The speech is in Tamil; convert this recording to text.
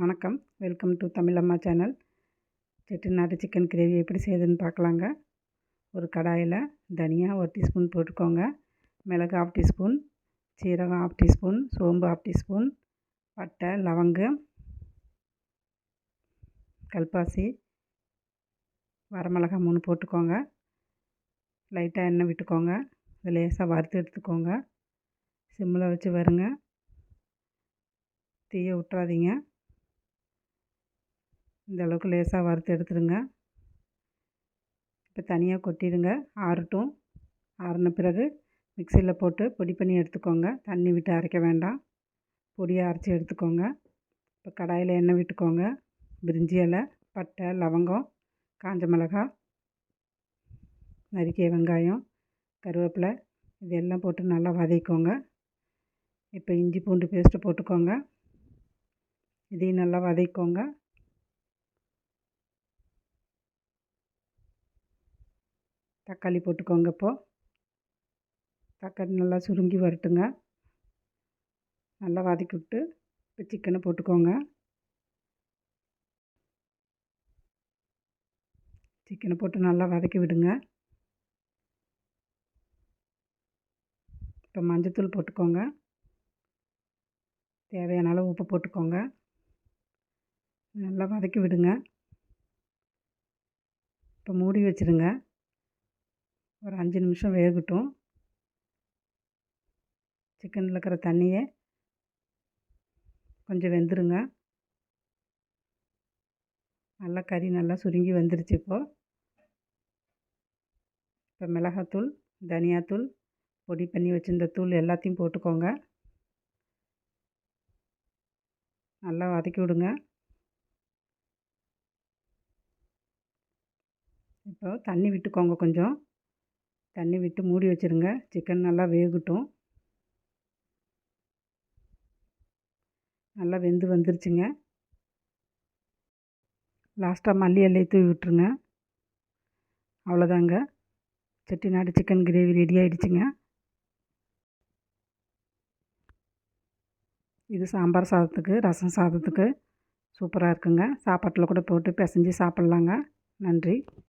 வணக்கம். Welcome to Tamilamma channel. செட்டிநாட்டு chicken gravy எப்படி செய்யுதுன்னு பார்க்கலாங்க. ஒரு கடாயில் தனியா ஒரு டீஸ்பூன் போட்டுக்கோங்க. மிளகு ஆஃப் டீஸ்பூன் சீரகம் ஆஃப் டீஸ்பூன் சோம்பு ஆஃப் டீஸ்பூன் பட்டை லவங்கம் கல்பாசி வரமிளகா மூணு போட்டுக்கோங்க. லைட்டாக எண்ணெய் விட்டுக்கோங்க. இதை லேசாக வறுத்து எடுத்துக்கோங்க. சிம்மில் வச்சு வருங்க. தீயை விட்றாதீங்க இந்த அளவுக்கு லேசாக வறுத்து எடுத்துடுங்க. இப்போ தனியாக கொட்டிடுங்க. ஆறட்டும். ஆறின பிறகு மிக்சியில் போட்டு பொடி பண்ணி எடுத்துக்கோங்க. தண்ணி விட்டு அரைக்க வேண்டாம். பொடியை அரைச்சி எடுத்துக்கோங்க. இப்போ கடாயில் எண்ணெய் விட்டுக்கோங்க. பிரிஞ்சி இலை பட்டை லவங்கம் காஞ்ச மிளகா நறுக்கிய வெங்காயம் கருவேப்பிலை இது எல்லாம் போட்டு நல்லா வதக்கிக்கோங்க. இப்போ இஞ்சி பூண்டு பேஸ்ட்டு போட்டுக்கோங்க. இதையும் நல்லா வதக்கிக்கோங்க. தக்காளி போட்டுக்கோங்க இப்போது தக்காளி நல்லா சுருங்கி வரட்டுங்க. நல்லா வதக்கி விட்டு இப்போ சிக்கனை போட்டுக்கோங்க. சிக்கனை போட்டு நல்லா வதக்கி விடுங்க. இப்போ மஞ்சத்தூள் போட்டுக்கோங்க. தேவையான அளவு உப்பு போட்டுக்கோங்க. நல்லா வதக்கி விடுங்க. இப்போ மூடி வச்சுருங்க. ஒரு அஞ்சு நிமிஷம் வேகட்டும். சிக்கனில் இருக்கிற தண்ணியை கொஞ்சம் வெந்துருங்க. நல்லா கறி நல்லா சுருங்கி வந்துருச்சு இப்போது இப்போ மிளகாத்தூள் தனியாத்தூள் பொடி பண்ணி வச்சுருந்த தூள் எல்லாத்தையும் போட்டுக்கோங்க. நல்லா வதக்கி விடுங்க. இப்போ தண்ணி விட்டுக்கோங்க கொஞ்சம். தண்ணி விட்டு மூடி வச்சுருங்க. சிக்கன் நல்லா வேகட்டும். நல்லா வெந்து வந்துருச்சுங்க. லாஸ்ட்டாக மல்லி எல்லையை தூவி விட்டுருங்க. அவ்வளோதாங்க. செட்டிநாடு சிக்கன் கிரேவி ரெடி ஆகிடுச்சுங்க இது சாம்பார் சாதத்துக்கு ரசம் சாதத்துக்கு. சூப்பராக இருக்குங்க. சாப்பாட்டில் கூட போட்டு பிசைஞ்சு சாப்பிட்லாங்க. நன்றி.